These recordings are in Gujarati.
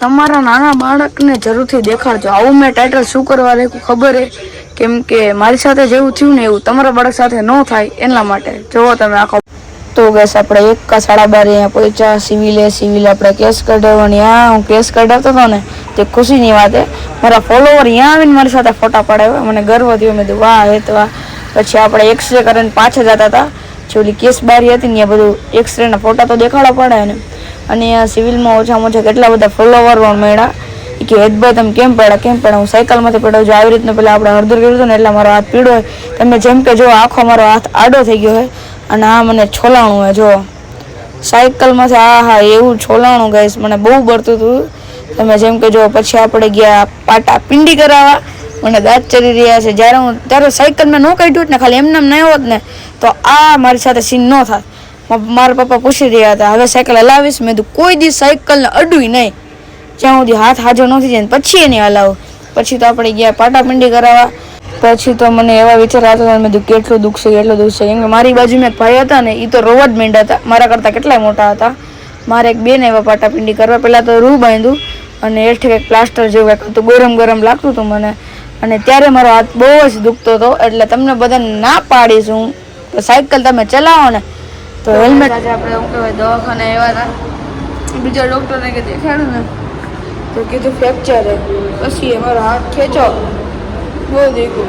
તમારા નાના બાળકને જરૂરથી દેખાડજો. આવું મેં ટાઇટલ શું કરવા રાખ્યું ખબર હે? કેમ કે મારી સાથે જેવું થયું ને એવું તમારા બાળક સાથે ન થાય એના માટે. જોવો તમે આખો. તો ગેસ આપણે એક કા સાડા બાર અહીંયા પહોંચ્યા. સિવિલે, સિવિલ આપણે કેસ કઢાવવાની. આ હું કેસ કઢાવતો હતો ને, તે ખુશીની વાત હે. મારા ફોલોવર અહીંયા આવીને મારી સાથે ફોટા પડાવ્યા. મને ગર્વ થયો. મેં કીધું, વાહ હે તો વાહ. પછી આપણે એક્સરે કરીને પાછા જતા હતા. જે ઓલી કેસ બારી હતી ને, ત્યાં બધું એક્સરેના ફોટા તો દેખાડવા પડે ને. અને અહીંયા સિવિલમાં ઓછામાં ઓછા કેટલા બધા ફોલોવર પણ મળ્યા કે હેતભાઈ તમે કેમ પડ્યા? કેમ પડ્યા? હું સાયકલમાંથી પડ્યો છું. આવી રીતના પેલા આપણે હળદર કર્યું હતું ને, એટલે મારો હાથ પીળો હોય. તમે જેમ કે જો, આખો મારો હાથ આડો થઈ ગયો હોય. અને આ મને છોલાણું હોય, જો. સાયકલમાંથી, આ હા, એવું છોલાણું ગઈશ મને બહુ બળતું હતું. તમે જેમ કે જો, પછી આપણે ગયા પાટા પિંડી કરાવવા. મને દાંત ચડી રહ્યા છે. જ્યારે હું, ત્યારે સાયકલ મેં ન કાઢ્યું ને, ખાલી એમને એમ નહીં હોત ને, તો આ મારી સાથે સીન ન થાય મારા પપ્પા પૂછી રહ્યા હતા, હવે સાયકલ હલાવીશ? મેં કીધું, કોઈ દી સાયકલને અડવી નહીં. જ્યાં સુધી હાથ હાજર નથી જાય પછી એને હલાવો. પછી તો આપણે ગયા પાટાપિંડી કરાવવા. પછી તો મને એવા વિચાર આવતા હતા, મેં કીધું, કેટલું દુખશે કેટલું દુખશે કેમ કે મારી બાજુમાં એક ભાઈ હતા ને એ તો રોવા જ મીંડા હતા. મારા કરતાં કેટલાય મોટા હતા. મારે એક બેન એવા પાટાપિંડી કરવા. પહેલાં તો રૂ બાંધ્યું અને હેઠે કંઈક પ્લાસ્ટર જેવું કંઈક હતું, ગરમ ગરમ લાગતું હતું મને. અને ત્યારે મારો હાથ બહુ જ દુખતો હતો, એટલે તમને બધાને ના પાડીશ હું. સાયકલ તમે ચલાવો ને. તો હેલ્મેટ આજે આપણે શું કહેવાય દવાખાને આવ્યા હતા. બીજા ડૉક્ટરને કે દેખાડ્યું ને. તો કીધું ફ્રેક્ચર હે પછી અમારો હાથ ખેંચો. બહુ દેખું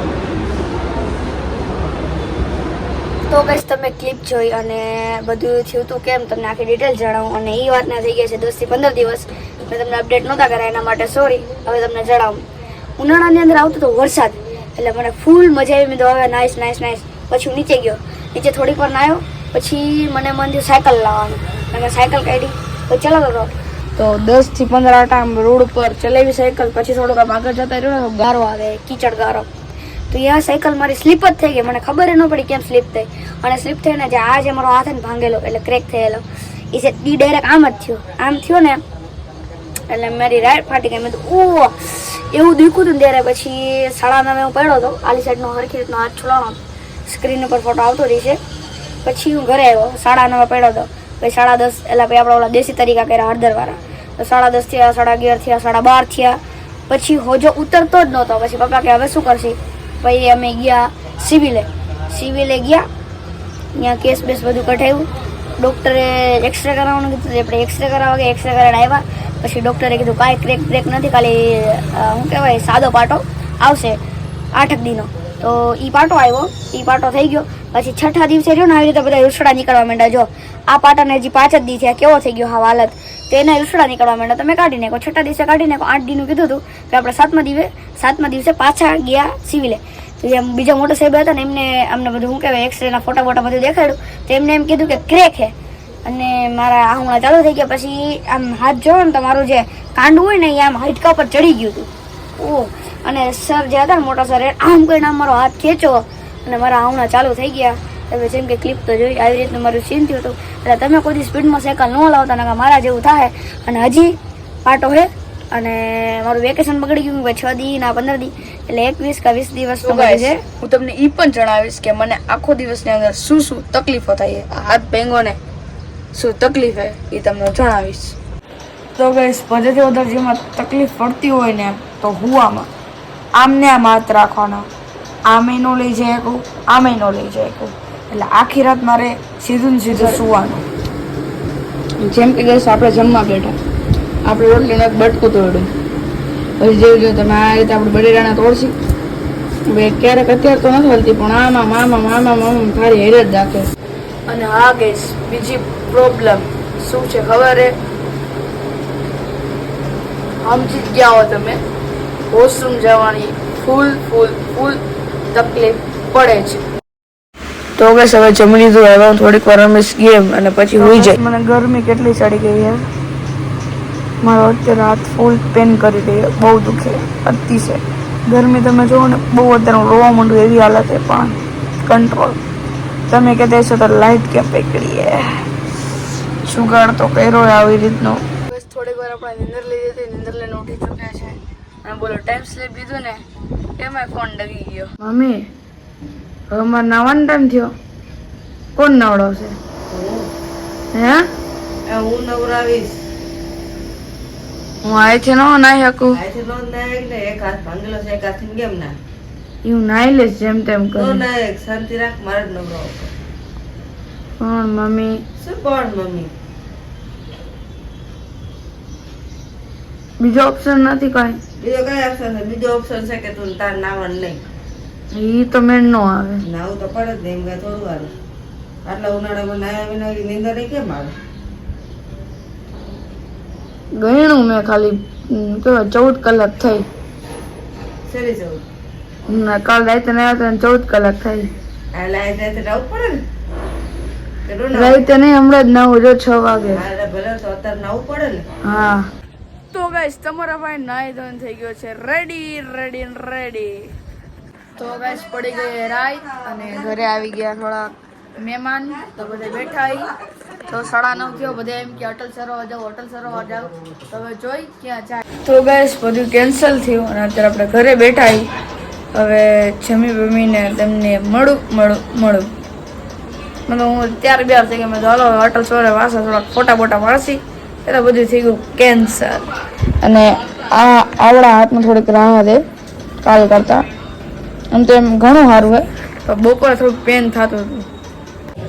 તો બસ તમે ક્લિપ જોઈ અને બધું થયું હતું કેમ? તમને આખી ડિટેલ જણાવું. અને એ વાતના થઈ ગયા છે દસથી પંદર દિવસ. મેં તમને અપડેટ નહોતા કર્યા એના માટે સોરી હવે તમને જણાવું. ઉનાળાની અંદર આવતો હતો વરસાદ. એટલે મને ફૂલ મજા આવી. મેં હવે નાઈસ નાઈસ નાઈસ પછી નીચે ગયો. નીચે થોડીક વાર નાયો. પછી મને મન થયું સાયકલ લાવવાનું. મેં સાયકલ કાઢી, તો ચલાવતો હતો તો દસથી પંદર આટા રોડ ઉપર ચલાવી સાયકલ, પછી થોડુંક આમ આગળ જતા રહ્યો ને ગારો આવે, કીચડ ગારો. તો આ સાયકલ મારી સ્લીપ જ થઈ ગઈ. મને ખબર ન પડી કેમ સ્લીપ થઈ. અને સ્લીપ થઈને જે આ જે મારો હાથ ભાંગેલો, એટલે ક્રેક થયેલો એ છે ડી ડાયરેક્ટ આમ જ થયો. આમ થયો ને, એટલે મારી રાઈટ ફાટી ગઈ. મેં તો ઓ એવું દીખું હતું ત્યારે. પછી સાડા નવે હું પડ્યો હતો આલી સાઈડનો હરખી રીતનો હાથ છોલાણો સ્ક્રીન ઉપર ફોટો આવતો રહી છે. પછી હું ઘરે આવ્યો. સાડા નવે પડ્યો હતો પછી સાડા દસ, એટલે પછી આપણે ઓલા દેશી તરીકા કર્યા હળદરવાળા તો સાડા દસ થયા, સાડા અગિયાર થયા, સાડા બાર થયા. પછી હોજો ઉતરતો જ નહોતો. પછી પપ્પા કે, હવે શું કરશે? પછી અમે ગયા સિવિલે. સિવિલે ગયા. ત્યાં કેસ બેસ બધું કઢાવ્યું. ડૉક્ટરે એક્સરે કરાવવાનું કીધું આપણે એક્સરે કરાવવા ગયા. એક્સરે કરાવીને આવ્યા. પછી ડૉક્ટરે કીધું, કાંઈ ક્રેક બ્રેક નથી. ખાલી શું કહેવાય? સાદો પાટો આવશે. આઠક દીનો. તો એ પાટો આવ્યો. એ પાટો થઈ ગયો. પછી છઠ્ઠા દિવસે રહ્યો ને આવી રીતે બધા રૂસડા નીકળવા માંડ્યા. જો આ પાટાને હજી પાંચ જ દી થયા, કેવો થઈ ગયો હા હાલત? તો એના રૂસડા નીકળવા માંડ્યા. તમે કાઢી નાખો. છઠ્ઠા દિવસે કાઢી નાખો. આઠ દીનું કીધું હતું કે આપણે સાતમા દિવસે સાતમા દિવસે પાછા ગયા સિવિલે. તો જેમ બીજા મોટા સાહેબ હતા ને, એમને અમને બધું શું કહેવાય એક્સરેના ફોટા ફોટા બધું દેખાડ્યું. તો એમને એમ કીધું કે ક્રેક છે અને મારા આહુણા ચાલુ થઈ ગયા. પછી આમ હાથ જોયો ને તમારું જે કાંડું હોય ને એ આમ હાઇટકા પર ચડી ગયું હતું. ઓ અને સર જે હતા ને મોટા સર આમ કરીને આમ મારો હાથ ખેંચો અને મારા આહુણા ચાલુ થઈ ગયા. તમે જેમ કે ક્લિપ તો જોઈ આવી રીતનું મારું સીન થયું હતું. એટલે તમે કોઈ દી સ્પીડમાં સાયકલ ન લાવતા ને મારા જેવું થાય. અને હજી પાટો હે અને મારું વેકેશન બગડી ગયું ભાઈ છ દી ના પંદર દી. એટલે એકવીસ કે વીસ દિવસ તો છે. હું તમને એ પણ જણાવીશ કે મને આખો દિવસની અંદર શું શું તકલીફો થાય છે. હાથ ભેંગોને શું તકલીફ હે એ તમને જણાવીશ. તો ગઈશ પદ્ધતિ વધારે તકલીફ પડતી હોય ને તો હુવામાં આમને આમ હાથ રાખવાના. આમે મહિનો લઈ જાય કહું આ મહિનો લઈ જાય કહું. એટલે આખી રાત મારે સીધું ને સીધું સુવાનું. જેમ કે ગઈશ આપણે જમવા બેઠા. આપણે રોટલીને બટકું તોડ્યું. પછી જેવું જો તમે આ રીતે આપણે બટેટાને તોડશી હવે ક્યારેક અત્યારે તો નથી હલતી, પણ આમાં મામા મામા મામા તારી હેરે જ રાખે. અને હા ગઈશ બીજી પ્રોબ્લેમ શું છે ખબર હે? સમજી ગયા હો તમે. વોશરૂમ જવાની ફૂલ ફૂલ ફૂલ તકલીફ પડે છે. તો કે હવે જમી લીધું હવે થોડીક વાર રમીશ ગેમ અને પછી હોઈ જાય. મને ગરમી કેટલી ચડી ગઈ છે? મારો અત્યારે હાથ ફૂલ પેન કરી દે બહુ દુખે અતિશય. ગરમી તમે જુઓ ને બહુ અત્યારે હું રોવા માંડું એવી હાલત છે પણ કંટ્રોલ તમે કે દેશો તો લાઈટ કેમ પકડીએ? સુગાડ તો કર્યો આવી રીતનો. બસ થોડીક વાર આપણે નિંદર લીધી હતી નિંદર લઈને ઉઠી ચૂક્યા છે. અને બોલો ટાઈમ સ્લીપ લીધું ને? એમાં ફોન ડગી ગયો. મમ્મી હવે મારે નાવાનો ટાઈમ થયો. કોણ નવડાવશે? હે. હું? નવરાવીશ હું ન નાહી શકું. આથી નો નાયક ને. એક હાથ ભાંગેલો છે એક હાથ કેમ ના હું નાહી લેશ જેમ તેમ નો કરી શાંતિ રાખ મારે જ પણ મમ્મી? શું પણ મમ્મી? બીજો ઓપ્શન નથી કઈ? બીજો કઈ ઓપ્શન છે? બીજો ઓપ્શન છે કે તું તાર નાવણ નહીં. એ તો મેળ નો આવે. નાવું તો પડે જ નહીં એમ થોડું હાલે આટલા ઉનાળામાં નાયા વિના નીંદર નહીં કેમ આવે? ગણ્યું મેં ખાલી કેવાય ચૌદ કલાક થઈ. સરી જવું ના, કાલ રાતે ના આવતા ચૌદ કલાક થઈ. રાતે રાવું પડે ને? નાવું? નહીં હમણાં જ નવ જો છ વાગે. ભલે તો અત્યારે નાવું પડે ને. હા. તો ગાઈસ તમારા ભાઈ નાઈ ધોન થઈ ગયો છે. રેડી રેડી રેડી તો ગાઈસ પડી ગઈ રાત અને ઘરે આવી ગયા થોડા મહેમાન, તો બધા બેઠા તો સાડા નવ થયો, બધા એમ કે અટલ સરોવર જાવ અટલ સરોવર જાવ તો હવે જોઈ ક્યાં જાય. તો ગાઈસ બધું કેન્સલ થયું અને અત્યારે આપણે ઘરે બેઠા હવે જમી બમીને તેમને મળું મળું મળું. મતલબ હું ત્યારે બે થઈ ગયા. મેં હાલો અટલ સરોવર વાસા થોડાક ફોટા બોટા પાડશી. એટલે બધું થઈ ગયું કેન્સર અને આ આવડા હાથમાં થોડીક રાહત દે કાલ કરતા. આમ તો એમ ઘણું સારું હે. પણ બપોરે થોડુંક પેન થતું હતું.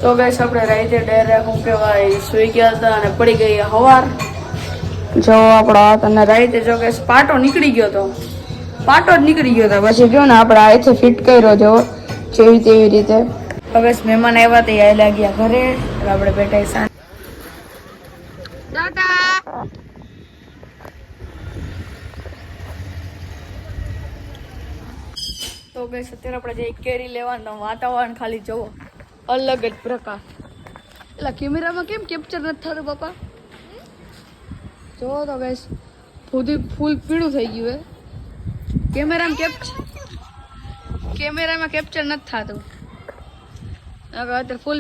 તો ગઈશ આપણે રાઈતે ડાયરેક્ટ શું કહેવાય સુઈ ગયા હતા અને પડી ગઈ હવાર. જો આપણો હાથ અને રાઈતે જો કે પાટો નીકળી ગયો હતો પાટો જ નીકળી ગયો હતો પછી જો ને આપણે અહીંથી ફિટ કર્યો જો જેવી તેવી રીતે. હવે મહેમાન આવ્યા તે આયલા ગયા ઘરે. એટલે આપણે બેઠા સાંજ તો ગઈશ અત્યારે આપણે જે કેરી લેવાનું વાતાવરણ ખાલી જોવો. અલગ જ પ્રકાર. એટલે કેમેરામાં કેમ કેપ્ચર નથી થતું બાપા? જોવો તો ગઈશ બધું ફૂલ પીળું થઈ ગયું હે. કેમેરામાં કેપ્ચર કેમેરામાં કેપ્ચર નથી થતું. હવે અત્યારે ફૂલ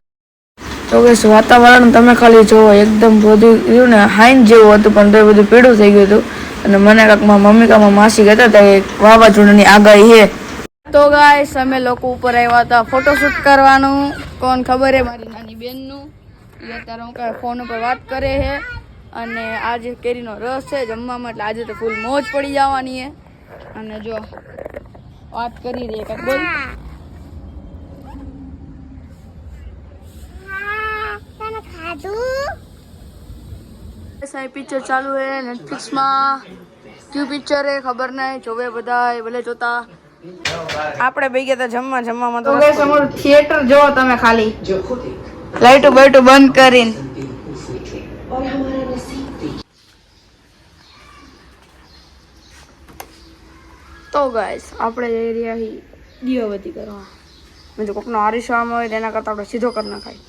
તો કે વાતાવરણ તમે ખાલી જોવો, એકદમ બધું ને હાઈન જેવું હતું, પણ તો બધું પીળું થઈ ગયું હતું. અને મને કાંક મારા મમ્મી કાંક મારા માસી કહેતા હતા કે વાવાઝોડાની આગાહી છે. તો ગાઈસ અમે લોકો ઉપર આવ્યા હતા ફોટોશૂટ કરવાનું. કોણ ખબર હે મારી નાની બેનનું. એ અત્યારે હું કાંઈ ફોન ઉપર વાત કરે છે. અને આજે કેરીનો રસ છે જમવામાં, એટલે આજે તો ફૂલ મોજ પડી જવાની છે. અને જો, વાત કરી રહી કાંઈક બોલ. સાહેબ પિક્ચર ચાલુ હે નેટફ્લિક્સમાં કયું પિક્ચર હે ખબર નહીં જોવે બધા ભલે જોતા. આપણે બે ગયા તા જમવા જમવામાં તો ગાઈસ અમારું થિયેટર જો તમે ખાલી. લાઈટો બાઈટો બંધ કરીને. તો ગાઈસ આપણે જઈ રહ્યા છીએ દીવાબત્તી કરવા. મેં તો કોકનો આમ હોય તેના કરતાં આપણે સીધો કરી નાખાય.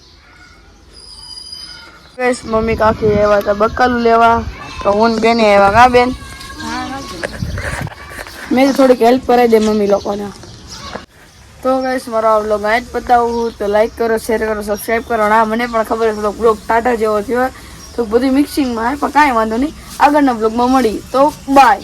ગાઈસ મમ્મી કાકી આવ્યા હતા બકાલું લેવા, તો હું બેન આવ્યા કા બેન? મેં થોડીક હેલ્પ કરાવી દે મમ્મી લોકોને. તો ગાઈસ મારો આ બ્લોગ અહીં જ બતાવું તો લાઈક કરો શેર કરો સબસ્ક્રાઈબ કરો. ના મને પણ ખબર છે બ્લોગ ટાટા જેવો થયો. તો બધું મિક્સિંગમાં પણ કાંઈ વાંધો નહીં. આગળના બ્લોગમાં મળી તો બાય